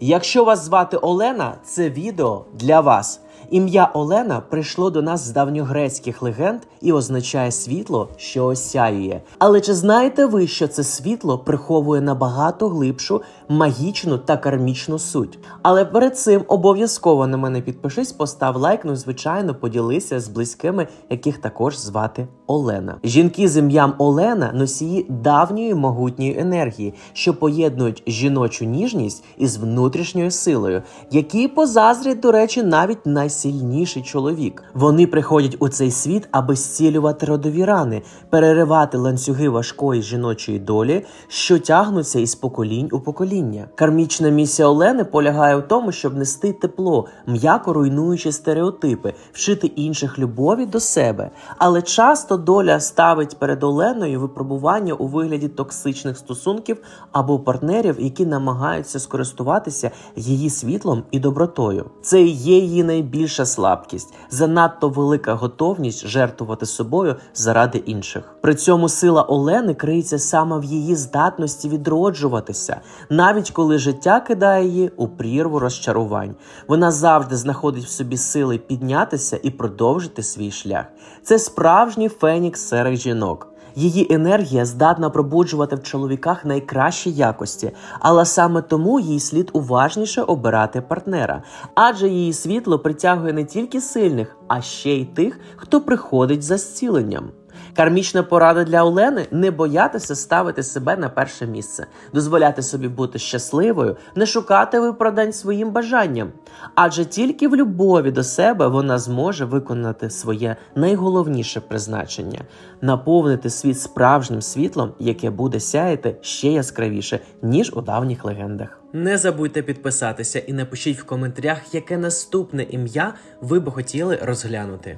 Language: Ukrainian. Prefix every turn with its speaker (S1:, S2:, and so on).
S1: Якщо вас звати Олена, це відео для вас. Ім'я Олена прийшло до нас з давньогрецьких легенд і означає світло, що осяює. Але чи знаєте ви, що це світло приховує набагато глибшу магічну та кармічну суть? Але перед цим обов'язково на мене підпишись, постав лайк, ну звичайно, поділися з близькими, яких також звати Олена. Жінки з ім'ям Олена носії давньої могутньої енергії, що поєднують жіночу ніжність із внутрішньою силою, які позазрять, до речі, навіть найсильніший чоловік. Вони приходять у цей світ, аби зцілювати родові рани, переривати ланцюги важкої жіночої долі, що тягнуться із поколінь у покоління. Кармічна місія Олени полягає в тому, щоб нести тепло, м'яко руйнуючи стереотипи, вчити інших любові до себе. Але часто доля ставить перед Оленою випробування у вигляді токсичних стосунків або партнерів, які намагаються скористуватися її світлом і добротою. Це є її найбільша слабкість, занадто велика готовність жертвувати собою заради інших. При цьому сила Олени криється саме в її здатності відроджуватися, навіть коли життя кидає її у прірву розчарувань. Вона завжди знаходить в собі сили піднятися і продовжити свій шлях. Це справжній фенікс серед жінок. Її енергія здатна пробуджувати в чоловіках найкращі якості, але саме тому їй слід уважніше обирати партнера, адже її світло притягує не тільки сильних, а ще й тих, хто приходить за зціленням. Кармічна порада для Олени не боятися ставити себе на перше місце, дозволяти собі бути щасливою, не шукати виправдань своїм бажанням. Адже тільки в любові до себе вона зможе виконати своє найголовніше призначення наповнити світ справжнім світлом, яке буде сяяти ще яскравіше, ніж у давніх легендах. Не забудьте підписатися і напишіть в коментарях, яке наступне ім'я ви б хотіли розглянути.